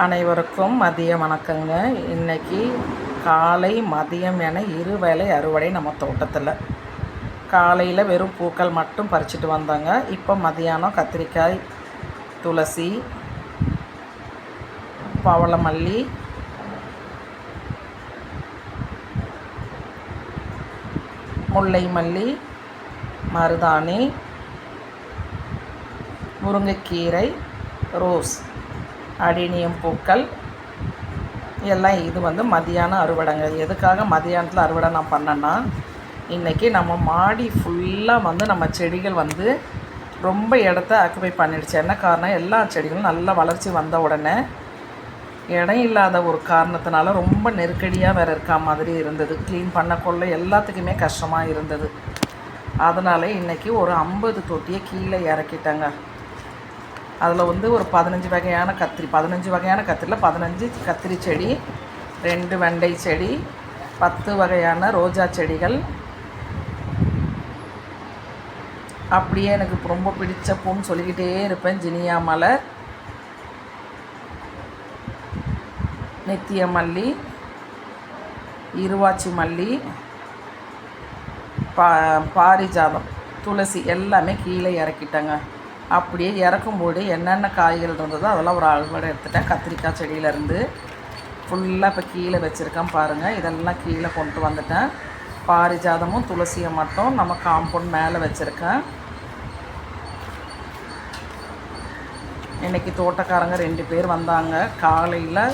அனைவருக்கும் மதிய வணக்கங்க. இன்னைக்கு காலை மதியம் என இரு வேளை அறுவடை நம்ம தோட்டத்தில். காலையில் வெறும் பூக்கள் மட்டும் பறிச்சிட்டு வந்தாங்க. இப்போ மதியானம் கத்திரிக்காய் துளசி பவளமல்லி முல்லை மல்லி மருதாணி முருங்கைக்கீரை ரோஸ். அடினியம் பூக்கள் எல்லாம் இது வந்து மதியானம் அறுவடைங்க. எதுக்காக மதியானத்தில் அறுவடை நான் பண்ணேன்னா இன்றைக்கி நம்ம மாடி ஃபுல்லாக வந்து நம்ம செடிகள் வந்து ரொம்ப இடத்த ஆக்குபை பண்ணிடுச்சு. என்ன காரணம்? எல்லா செடிகளும் நல்ல வளர்ச்சி வந்த உடனே இடம் இல்லாத ஒரு காரணத்தினால ரொம்ப நெருக்கடியாக வேறு இருக்கா மாதிரி இருந்தது. க்ளீன் பண்ணக்கொள்ள எல்லாத்துக்குமே கஷ்டமாக இருந்தது. அதனால் இன்றைக்கி ஒரு ஐம்பது தொட்டியை கீழே இறக்கிட்டாங்க. அதில் வந்து ஒரு பதினஞ்சு வகையான கத்திரி பதினஞ்சு வகையான கத்திரியில் பதினஞ்சு கத்திரி செடி ரெண்டு வெண்டை செடி பத்து வகையான ரோஜா செடிகள். அப்படியே எனக்கு ரொம்ப பிடிச்ச பூன்னு சொல்லிக்கிட்டே இருப்பேன். ஜினியா மலர் நித்திய மல்லி இருவாச்சி மல்லி பா பாரிஜாதம் துளசி எல்லாமே கீழே இறக்கிட்டேங்க. அப்படியே இறக்கும்போது என்னென்ன காய்கள் இருந்ததோ அதெல்லாம் ஒரு அறுவடை எடுத்துட்டேன். கத்திரிக்காய் செடியிலேருந்து ஃபுல்லாக இப்போ கீழே வச்சுருக்கேன் பாருங்கள் இதெல்லாம் கீழே கொண்டு வந்துட்டேன். பாரிஜாதமும் துளசியை மட்டும் நம்ம காம்பவுண்ட் மேலே வச்சுருக்கேன். இன்றைக்கி தோட்டக்காரங்க ரெண்டு பேர் வந்தாங்க. காலையில்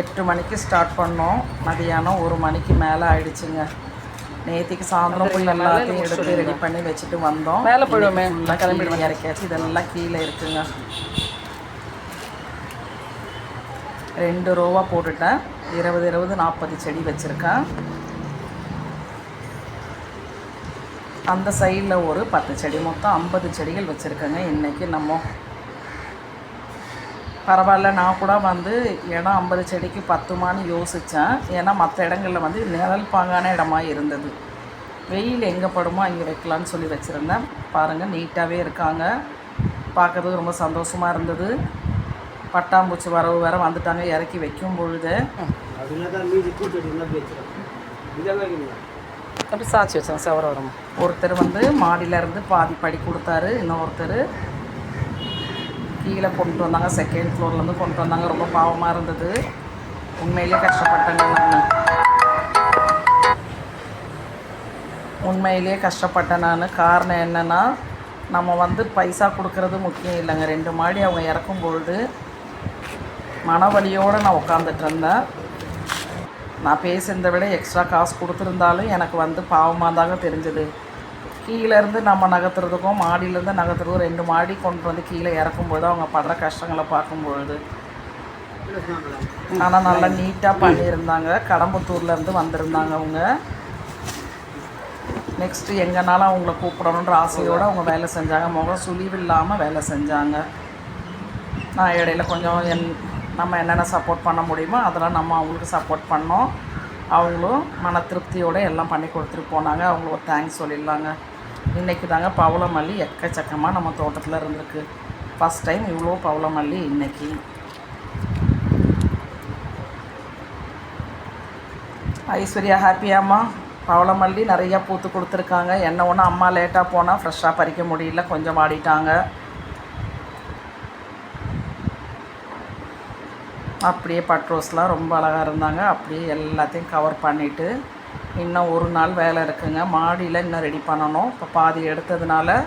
எட்டு மணிக்கு ஸ்டார்ட் பண்ணோம். மதியானம் ஒரு மணிக்கு மேலே ஆயிடுச்சுங்க. நேற்றுக்கு சாயந்தரம் போய் எல்லாத்தையும் எடுத்து ரெடி பண்ணி வச்சுட்டு வந்தோம். மேலே போயிடுவோமே. ஃபுல்லாக கிளம்பி இறக்கியாச்சு. இதெல்லாம் கீழே இருக்குங்க. ரெண்டு ரோவாக போட்டுட்டேன். இருபது இருபது நாற்பது செடி வச்சுருக்கேன். அந்த சைடில் ஒரு பத்து செடி. மொத்தம் ஐம்பது செடிகள் வச்சுருக்கேங்க. இன்றைக்கி நம்ம பரவாயில்ல நான் கூட வந்து இடம் ஐம்பது செடிக்கு பத்துமான்னு யோசித்தேன் ஏன்னா மற்ற இடங்களில் வந்து நிழல் பாங்கான இடமா இருந்தது. வெயில் எங்கே படுமோ அங்கே வைக்கலான்னு சொல்லி வச்சுருந்தேன். பாருங்கள் நீட்டாகவே இருக்காங்க. பார்க்கறதுக்கு ரொம்ப சந்தோஷமாக இருந்தது. பட்டாம்பூச்சி வரவு வேற வந்துட்டாங்க இறக்கி வைக்கும் பொழுது. அப்படி சாச்சி வச்சேன் செவர வரும். ஒருத்தர் வந்து மாடியில இருந்து பாதி படி கொடுத்தாரு இன்னொருத்தர் கீழே கொண்டு வந்தாங்க. செகண்ட் ஃப்ளோர்லேருந்து கொண்டு வந்தாங்க. ரொம்ப பாவமாக இருந்தது. உண்மையிலே கஷ்டப்பட்டேங்க நான். உண்மையிலேயே கஷ்டப்பட்டேன் நான். காரணம் என்னென்னா நம்ம வந்து பைசா கொடுக்கறது முக்கியம் இல்லைங்க. ரெண்டு மாடி அவங்க இறக்கும் பொழுது மனவலியோடு நான் உட்காந்துட்டு இருந்தேன். நான் பேசுறதை விட எக்ஸ்ட்ரா காசு கொடுத்துருந்தாலும் எனக்கு வந்து பாவமாக தாங்க தெரிஞ்சது. கீழேருந்து நம்ம நகர்த்துறதுக்கும் மாடியிலேருந்து நகர்த்துறதுக்கும் ரெண்டு மாடி கொண்டு வந்து கீழே இறக்கும்பொழுது அவங்க படுற கஷ்டங்களை பார்க்கும்பொழுது. ஆனால் நல்லா நீட்டாக பண்ணியிருந்தாங்க. கடம்பத்தூர்லேருந்து வந்திருந்தாங்க அவங்க. நெக்ஸ்ட்டு எங்கேனாலும் அவங்கள கூப்பிடணுன்ற ஆசையோடு அவங்க வேலை செஞ்சாங்க. முகம் சுழிவு இல்லாமல் வேலை செஞ்சாங்க. நான் இடையில கொஞ்சம் என் நம்ம என்னென்ன சப்போர்ட் பண்ண முடியுமோ அதெல்லாம் நம்ம அவங்களுக்கு சப்போர்ட் பண்ணோம். அவங்களும் மன திருப்தியோடு எல்லாம் பண்ணி கொடுத்துட்டு போனாங்க. அவங்களுக்கு ஒரு தேங்க்ஸ் சொல்லிடலாங்க. இன்றைக்கி தாங்க பவளமல்லி எக்கச்சக்கமாக நம்ம தோட்டத்தில் இருந்திருக்கு. ஃபஸ்ட் டைம் இவ்வளோ பவளமல்லி இன்றைக்கி ஐஸ்வர்யா ஹாப்பியாம்மா பவளமல்லி நிறையா பூத்து கொடுத்துருக்காங்க. என்ன ஒன்று அம்மா லேட்டாக போனால் ஃப்ரெஷ்ஷாக பறிக்க முடியல. கொஞ்சம் வாடிட்டாங்க. அப்படியே பட் ரோஸ்லாம் ரொம்ப அழகாக இருந்தாங்க. அப்படியே எல்லாத்தையும் கவர் பண்ணிவிட்டு இன்னும் ஒரு நாள் வேலை இருக்குங்க. மாடியில் இன்னும் ரெடி பண்ணணும். இப்போ பாதி எடுத்ததுனால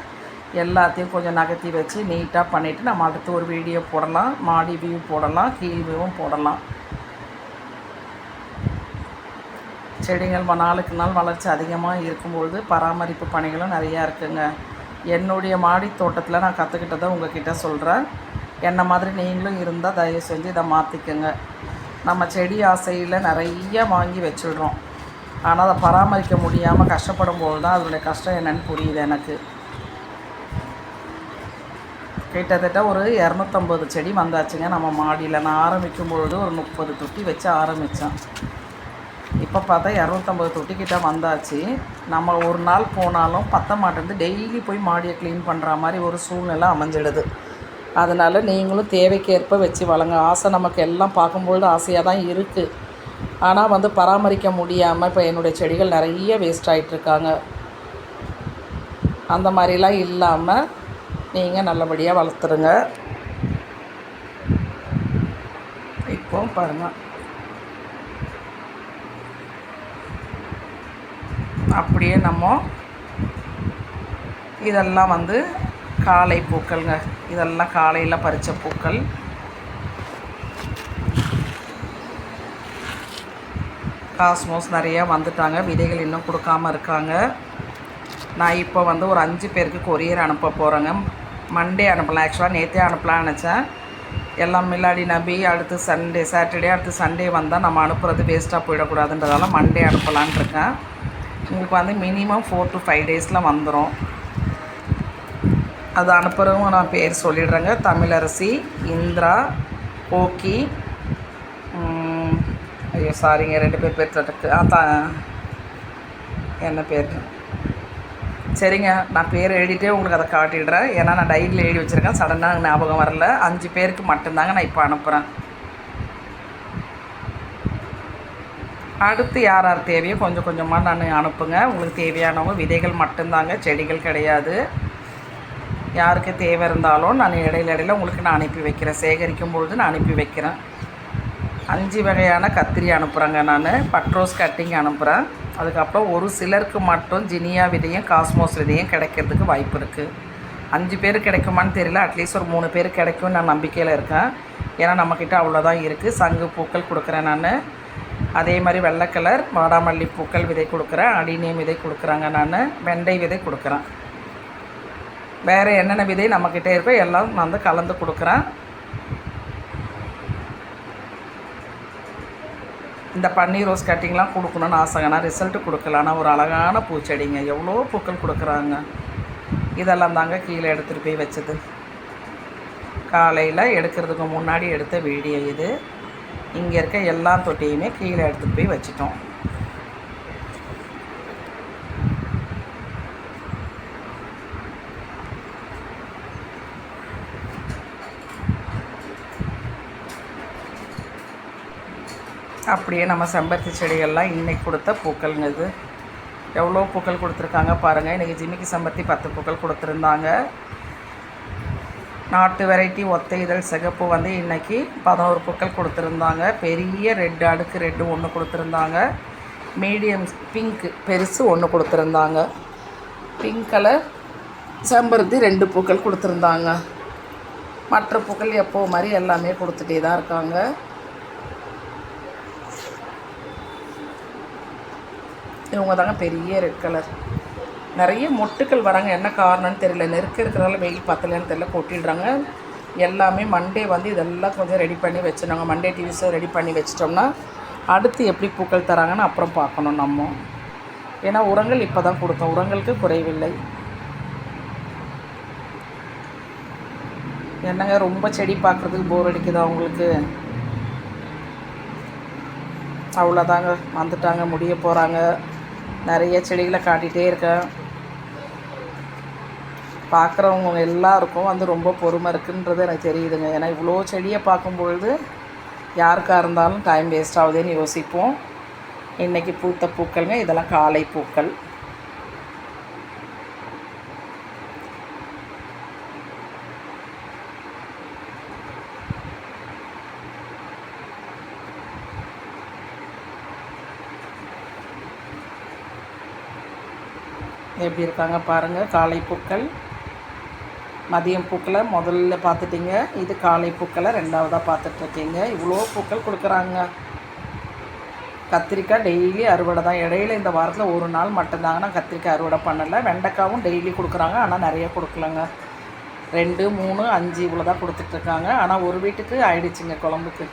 எல்லாத்தையும் கொஞ்சம் நகர்த்தி வச்சு நீட்டாக பண்ணிவிட்டு நம்ம அடுத்து ஒரு வீடியோ போடலாம். மாடி வியூ போடலாம். கீழ் வியூவும் போடலாம். செடிகள் ம- நாளுக்கு நாள் வளர்ச்சி அதிகமாக இருக்கும்பொழுது பராமரிப்பு பணிகளும் நிறையா இருக்குங்க. என்னுடைய மாடி தோட்டத்தில் நான் கற்றுக்கிட்டதை உங்ககிட்ட சொல்கிறேன் என்ன மாதிரி நீங்களும் இருந்தால் தயவு செஞ்சு இதை மாற்றிக்கோங்க நம்ம செடி ஆசையில் நிறைய வாங்கி வச்சிடுறோம். ஆனால் அதை பராமரிக்க முடியாமல் கஷ்டப்படும் போது தான் அதனுடைய கஷ்டம் என்னன்னு புரியுது எனக்கு. கிட்டத்தட்ட ஒரு இரநூத்தம்பது செடி வந்தாச்சுங்க. நம்ம மாடியில் நான் ஆரம்பிக்கும் பொழுது ஒரு முப்பது தொட்டி வச்சு ஆரம்பித்தேன் இப்போ பார்த்தா இரநூத்தம்பது தொட்டிக்கிட்ட வந்தாச்சு. நம்ம ஒரு நாள் போனாலும் பத்த மாட்டேருந்து டெய்லி போய் மாடியை க்ளீன் பண்ணுற மாதிரி ஒரு சூழ்நிலை அமைஞ்சிடுது. அதனால் நீங்களும் தேவைக்கேற்ப வச்சு வளங்க ஆசை நமக்கு எல்லாம் பார்க்கும்பொழுது ஆசையாக தான் இருக்குது ஆனால் வந்து பராமரிக்க முடியாமல் இப்போ என்னுடைய செடிகள் நிறைய வேஸ்ட் ஆகிட்டுருக்காங்க அந்த மாதிரிலாம் இல்லாமல் நீங்கள் நல்லபடியாக வளர்த்துருங்க. இப்போ பாருங்கள் அப்படியே நம்ம இதெல்லாம் வந்து காலை பூக்கள்ங்க. இதெல்லாம் காலையில் பறித்த பூக்கள். காஸ்மோஸ் நிறையா வந்துட்டாங்க. விதைகள் இன்னும் கொடுக்காம இருக்காங்க. நான் இப்போ வந்து ஒரு அஞ்சு பேருக்கு கொரியர் அனுப்ப போகிறேங்க மண்டே அனுப்பலாம். ஆக்சுவலாக நேற்றே அனுப்பலாம்னு நினச்சேன். எல்லாம் மில்லாடி நபி அடுத்து சண்டே சாட்டர்டே அடுத்து சண்டே வந்தால் நம்ம அனுப்புறது வேஸ்ட்டாக போயிடக்கூடாதுன்றதால மண்டே அனுப்பலான் இருக்கேன். உங்களுக்கு வந்து மினிமம் ஃபோர் டு ஃபைவ் டேஸில் வந்துடும் அது அனுப்புகிறவங்க நான் பேர் சொல்லிடுறேங்க. தமிழரசி இந்திரா ஓகி ஐயோ சாரிங்க ரெண்டு பேர் பேர் இருக்கு ஆ தா என்ன பேர்? சரிங்க நான் பேர் எழுதிட்டே உங்களுக்கு அதை காட்டிடுறேன். ஏன்னா நான் டைரியில் எழுதி வச்சுருக்கேன். சடனாக ஞாபகம் வரல. அஞ்சு பேருக்கு மட்டும்தாங்க நான் இப்போ அனுப்புகிறேன் அடுத்து யார் யார் தேவையோ கொஞ்சம் கொஞ்சமாக நான் அனுப்புங்க. உங்களுக்கு தேவையானவங்க விதைகள் மட்டும்தாங்க செடிகள் கிடையாது. யாருக்கு தேவை இருந்தாலும் நான் இடையில இடையில உங்களுக்கு நான் அனுப்பி வைக்கிறேன். சேகரிக்கும் பொழுது நான் அனுப்பி வைக்கிறேன். அஞ்சு வகையான கத்திரி அனுப்புகிறேங்க நான். பட்ரோஸ் கட்டிங் அனுப்புகிறேன் அதுக்கப்புறம் ஒரு சிலருக்கு மட்டும் ஜினியா விதையும் காஸ்மோஸ் விதையும் கிடைக்கிறதுக்கு வாய்ப்பு இருக்குது அஞ்சு பேர் கிடைக்குமான்னு தெரியல. அட்லீஸ்ட் ஒரு மூணு பேர் கிடைக்கும் நான் நம்பிக்கையில் இருக்கேன். ஏன்னா நம்மக்கிட்ட அவ்வளோதான் இருக்குது சங்கு பூக்கள் கொடுக்குறேன் நான். அதே மாதிரி வெள்ளை கலர் வாடாமல்லி பூக்கள் விதை கொடுக்குறேன். அடிநீம் விதை கொடுக்குறாங்க நான். வெண்டை விதை கொடுக்குறேன். வேறு என்னென்ன விதை நம்மக்கிட்டே இருக்கோ எல்லாம் நான் வந்து கலந்து கொடுக்குறேன். இந்த பன்னீர் ரோஸ் கட்டிங்லாம் கொடுக்கணும்னு ஆசைங்க நான் ரிசல்ட்டு கொடுக்கல. ஆனால் ஒரு அழகான பூச்செடிங்க. எவ்வளோ பூக்கள் கொடுக்குறாங்க. இதெல்லாம் தாங்க கீழே எடுத்துகிட்டு போய் வச்சது. காலையில் எடுக்கிறதுக்கு முன்னாடி எடுத்த வீடியோ இது. இங்கே இருக்க எல்லா தொட்டியுமே கீழே எடுத்துகிட்டு போய் வச்சிட்டோம். அப்படியே நம்ம செம்பருத்தி செடிகள்லாம் இன்றைக்கி கொடுத்த பூக்கள்ங்க இது. எவ்வளோ பூக்கள் கொடுத்துருக்காங்க பாருங்கள் இன்றைக்கி ஜிமிக்கி செம்பருத்தி பத்து பூக்கள் கொடுத்துருந்தாங்க. நாட்டு வெரைட்டி ஒத்தை இதழ் சிகப்பு வந்து இன்றைக்கி பதினோரு பூக்கள் கொடுத்துருந்தாங்க. பெரிய ரெட் அடுக்கு ரெட்டு ஒன்று கொடுத்துருந்தாங்க. மீடியம் பிங்க்கு பெருசு ஒன்று கொடுத்துருந்தாங்க. பிங்க் கலர் செம்பருத்தி ரெண்டு பூக்கள் கொடுத்துருந்தாங்க. மற்ற பூக்கள் எப்போ மாதிரி எல்லாமே கொடுத்துட்டே தான் இருக்காங்க. இவங்க தாங்க பெரிய ரெட் கலர் நிறைய மொட்டுக்கள் வராங்க. என்ன காரணம்னு தெரியல. நெருக்க இருக்கிறதால வெயில் பத்தலைன்னு தெரியல. கொட்டிடுறாங்க. எல்லாமே மண்டே வந்து இதெல்லாம் கொஞ்சம் ரெடி பண்ணி வச்சுருந்தாங்க. மண்டே டிவிஸை ரெடி பண்ணி வச்சிட்டோம்னா அடுத்து எப்படி பூக்கள் தராங்கன்னு அப்புறம் பார்க்கணும் நம்ம. ஏன்னா உரங்கள் இப்போ தான் கொடுத்தோம். உரங்களுக்கு குறைவில்லை. என்னங்க ரொம்ப செடி பார்க்குறதுக்கு போர் அடிக்குதா உங்களுக்கு? அவ்வளோதாங்க வந்துட்டாங்க. முடிய போகிறாங்க நிறைய செடிகளை காட்டிகிட்டே இருக்கேன். பார்க்குறவங்க எல்லாருக்கும் வந்து ரொம்ப பொறுமை இருக்குன்றது எனக்கு தெரியுதுங்க. ஏன்னா இவ்வளோ செடியை பார்க்கும்பொழுது யாருக்காக இருந்தாலும் டைம் வேஸ்ட் ஆகுதுன்னு யோசிப்போம். இன்றைக்கி பூத்த பூக்கள்ங்க இதெல்லாம் காலை பூக்கள். எப்படி இருக்காங்க பாருங்கள் காலை பூக்கள். மதியம் பூக்களை முதல்ல பார்த்துட்டீங்க. இது காலை பூக்களை ரெண்டாவதாக பார்த்துட்ருக்கீங்க. இவ்வளோ பூக்கள் கொடுக்குறாங்க. கத்திரிக்காய் டெய்லி அறுவடை தான். இடையில இந்த வாரத்தில் ஒரு நாள் மட்டும்தாங்க நான் கத்திரிக்காய் அறுவடை பண்ணலை. வெண்டைக்காவும் டெய்லி கொடுக்குறாங்க. ஆனால் நிறைய கொடுக்கலங்க. ரெண்டு மூணு அஞ்சு இவ்வளோ தான் கொடுத்துட்ருக்காங்க. ஆனால் ஒரு வீட்டுக்கு ஆயிடுச்சுங்க குழம்புக்கு.